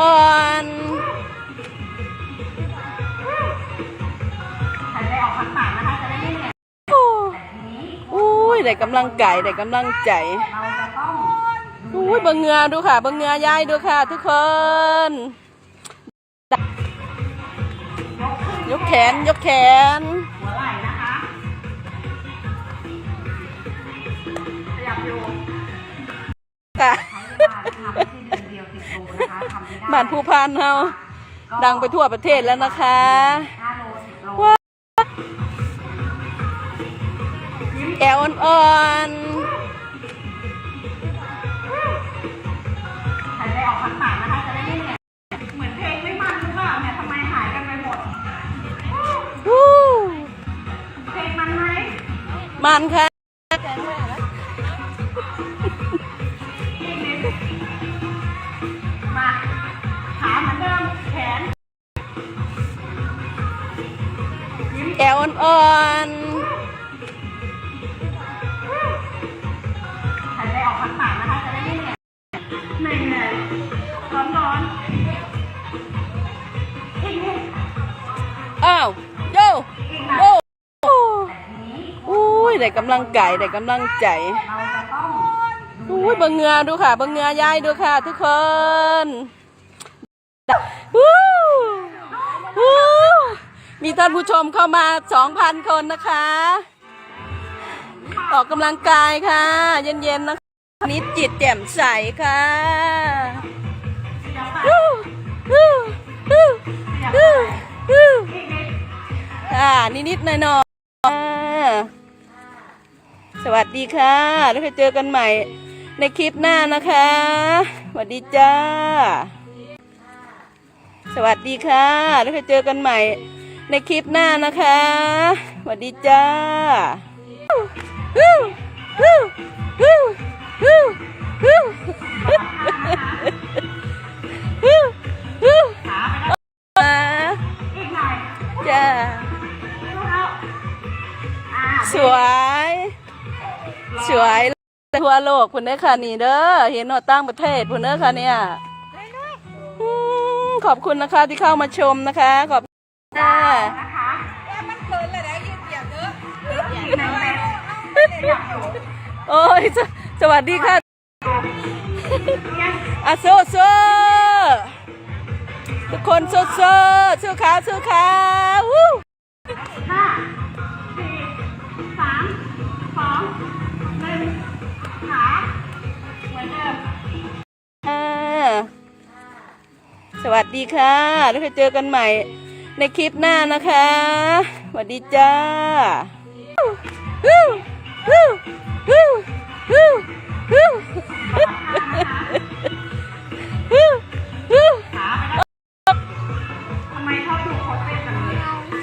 อ่อนๆอุ้ยได้กำลังไก่ได้กำลังใจอุ้ยบิ้งเงือดูค่ะบิ้งเงือยายดูค่ะ ทุกคน ยกแขนยกแขนค่ะ ดือนเดียวติดโตนะคะทำไม่ได้บ้านภูพานเฮาดังไปทั่วประเทศแล้วนะคะ ห้าโลสิบโล ว้าแอวอ่อน มาขาเหมือนเดิมแขนแอวอ่อนหายใจออกทางปากนะคะ จะได้ไม่เหนื่อยเหนื่อยเหนื่อยร้อนร้อนอีกนิดอ้าวโยอีกหน่อยโอ้แต่ทีนี้อุ้ยได้กำลังใจได้กำลังใจ เราจะต้อง อุ้ยเบังเงือดูค่ะเบังเงือยายดูค่ะ ทุกคนวู้วู้มีท่านผู้ชมเข้ามา2,000คนนะคะ ออกกำลังกายค่ะ เย็นๆนะคะนิดจิตแจ่มใสค่ะวู้วู้วู้วู้วู้อ่านิดๆหน่อยๆอ่าสวัสดีค่ะ แล้วไปเจอกันใหม่ ในคลิปหน้านะคะสวัสดีจ้า สวัสดีค่ะ แล้วไปเจอกันใหม่ในคลิปหน้านะคะสวัสดีจ้าวู้วู้วู้วู้วู้วู้วู้ขาไปมาอีกหน่อยจ้าเข้าอ่าสวย สวย ทั่วโลกคุณเด้อค่ะนี่เด้อเห็นว่าตั้งประเทศคุณเด้อค่ะเนี่ยอืมขอบคุณนะคะที่เข้ามาชมนะคะ ขอบคุณค่ะนะคะมันเกินเลยนะยืดเหยียดเยอะอีกหนึ่งเซตขยับอยู่โอ้ยสสวัสดีค่ะยังอาโซโซทุกคนโซโซสู้ขาสู้ขาวู้ สวัสดีค่ะ แล้วจะเจอกันใหม่ในคลิปหน้านะคะ สวัสดีจ้า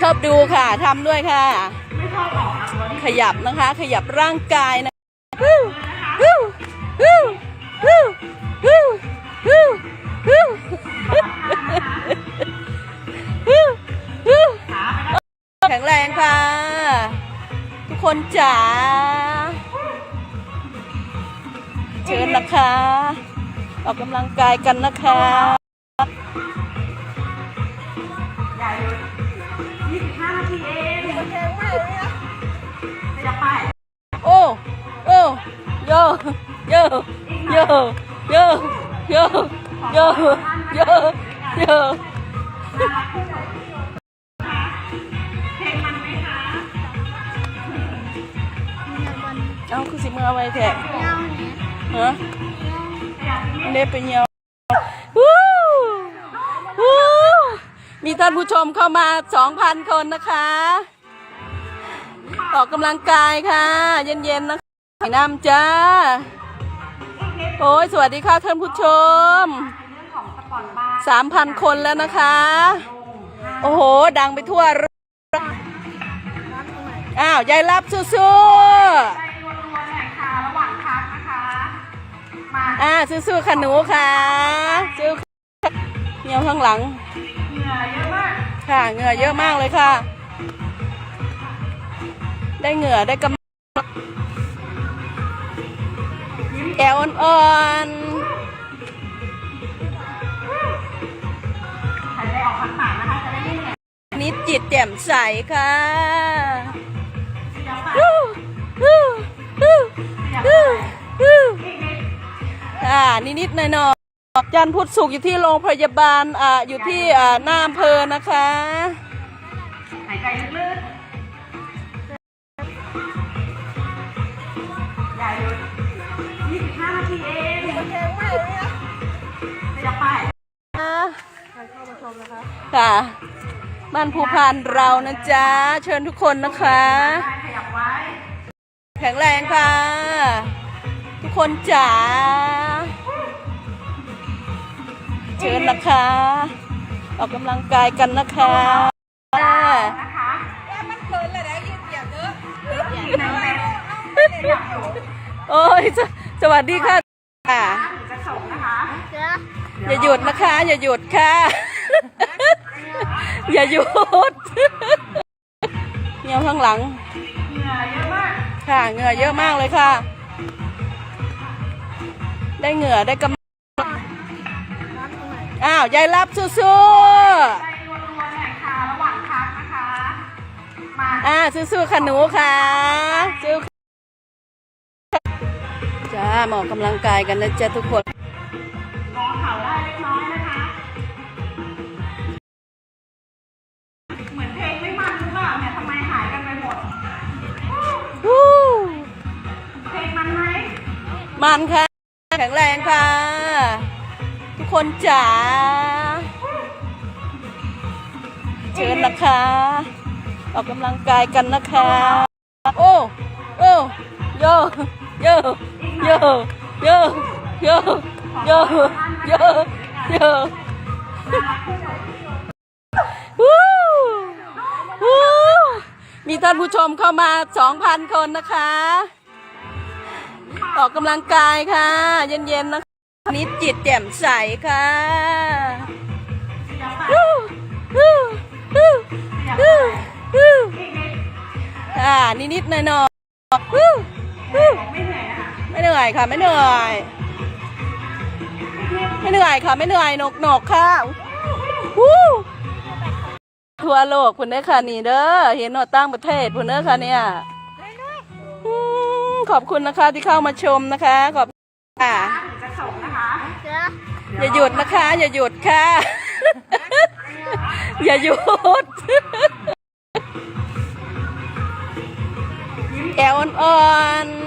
ชอบดูค่ะทำด้วยค่ะ ขยับนะคะ ขยับร่างกายนะ แข็งแรงค่ะ ทุกคนจ๋าเชิญนะคะ ออกกำลังกายกันนะคะโอ้ โอ้ โย โยโยโยโยโยโยโยเพลงมันไหมคะเอาคือสิมือเอาไว้แท้ฮะขยับนิดเล็บไปเหี่ยววู้วู้มีท่านผู้ชมเข้ามา2,000คนนะคะ ออกกำลังกายค่ะ เย็นๆนะคะน้ำจ้า โอ้ยสวัสดีค่ะท่านผู้ชมเรื่องของสปอนบ้าร์สามพันคนแล้วนะคะ โอ้โห ดังไปทั่วโลกอ้าวยายรับสู้ไปรัวๆหน่อยค่ะระหว่างพักนะคะมาๆอ่าสู้ๆค่ะหนูค่ะสู้ค่ะเหนียวข้างหลังเหงื่อเยอะมากค่ะเหงื่อเยอะมากเลยค่ะ ได้เหงื่อได้กำ แอลอ่อนๆนิดจิตแจ่มใสค่ะอ่านิดๆหน่อยๆจันพุทธสุขอยู่ที่โรงพยาบาลอ่าอยู่ที่อ่าหน้าอำเภอนะคะ หายใจลึกๆ ค่ะ บ้านภูพานเรานะจ๊ะ เชิญทุกคนนะคะได้ขยับไว้แข็งแรงค่ะ ทุกคนจ๋า เชิญนะคะ ออกกำลังกายกันนะคะนะคะมันเกินเลยนะยืดเหยียดเยอะอีกหนึ่งเม็ดขยับอยู่โอ้ยสสวัสดีค่ะ ค่ะถึงจะส่งนะคะอย่าหยุดนะคะ อย่าหยุดค่ะ อย่าหยุดเงียวข้างหลังเหงื่อเยอะมากค่ะเหงื่อเยอะมากเลยค่ะ ได้เหงื่อได้กำลังอ้าวยายรับสู้ใจรัวๆหน่อยค่ะระหว่างพักนะคะมาๆอ่าสู้ๆค่ะหนูค่ะสู้ค่ะ จ้าหมอกกำลังกายกันนะจ๊ะทุกคนงอเข่าได้เล็กน้อยนะคะ เหมือนเพลงไม่มันหรือเปล่าเนี่ยทำไมหายกันไปหมด วู้เพลงมันไหมมันค่ะ แข็งแรงค่ะ ทุกคนจ๋า เชิญนะคะ ออกกำลังกายกันนะคะ โอ้ โอ้ โย โยโยโยโยโยโยโยวู้วู้มีท่านผู้ชมเข้ามา 2,000 คนนะคะออกกำลังกายค่ะ เย็นๆนะคะนิดจิตแจ่มใสค่ะอีกนิดอ่านิดๆหน่อย นื่อยค่ะไม่เหนื่อย ไม่เหนื่อยค่ะไม่เหนื่อยหนกหนกๆค่ะฮู้ทั่วโลกคุณเด้อค่ะนี่เด้อเห็นหนอตั้งประเทศคุณเด้อค่ะเนี่ยอืมขอบคุณนะคะที่เข้ามาชมนะคะ ขอบคุณค่ะถึงจะส่งนะคะอย่าหยุดนะคะ อย่าหยุดค่ะ อย่าหยุดแอวอ่อน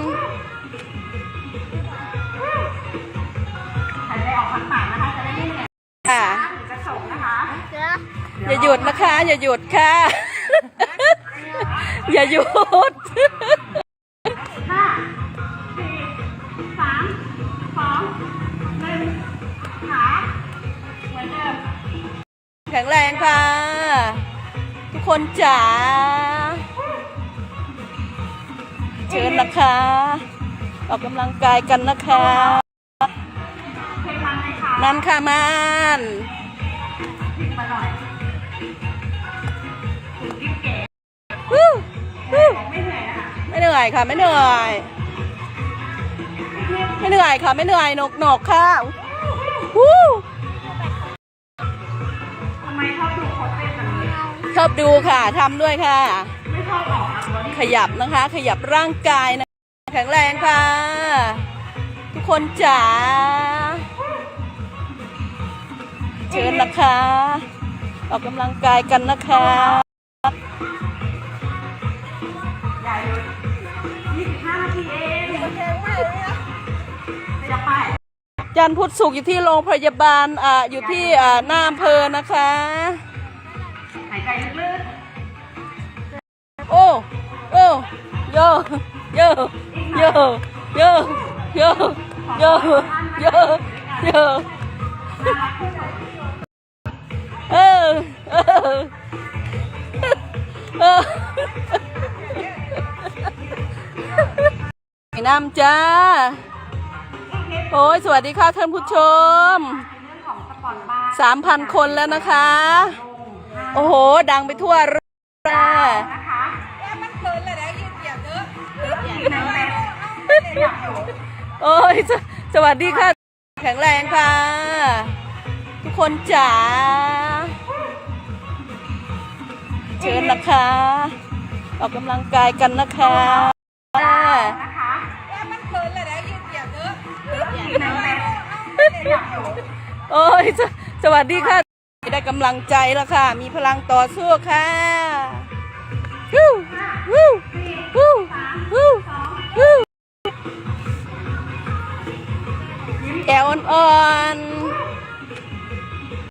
อย่าหยุดนะคะ อย่าหยุดค่ะ อย่าหยุดห้าสี่สามสองหนึ่งขาเหมือนเดิมแข็งแรงค่ะ ทุกคนจ๋าเชิญนะคะ ออกกำลังกายกันนะคะเพลงมันไหมคะมันค่ะมัน อยค่ะ ไม่เหนื่อย ไม่เหนื่อยค่ะ ไม่เหนื่อยหนกหนกค่ะฮู้ทำไมชอบดูโคตรเต้นแบบนี้ชอบดูค่ะทำด้วยค่ะ ไม่ชอบออกขยับนะคะ ขยับร่างกายนะแข็งแรงค่ะ ทุกคนจ๋าเชิญนะคะ ออกกำลังกายกันนะคะ 25นาทีเองขยับไปจันทร์พุธศุกร์อยู่ที่โรงพยาบาลอ่าอยู่ที่อ่าหน้าอำเภอนะคะ หายใจลึกโอ้โอ้โยโยโยโยโยโยโยโยเออเออเออ น้ำจ้า โอ้ยสวัสดีค่ะท่านผู้ชม สามพันคนแล้วนะคะ โอ้โห ดังไปทั่วร่าโอ้ยสวัสดีค่ะ แข็งแรงค่ะ ทุกคนจ๋า เชิญนะคะ ออกกำลังกายกันนะคะ โอ้ยสวัสดีค่ะ ได้กำลังใจแล้วค่ะ มีพลังต่อสู้ค่ะวู้วู้วู้วู้วู้แอลอ่อน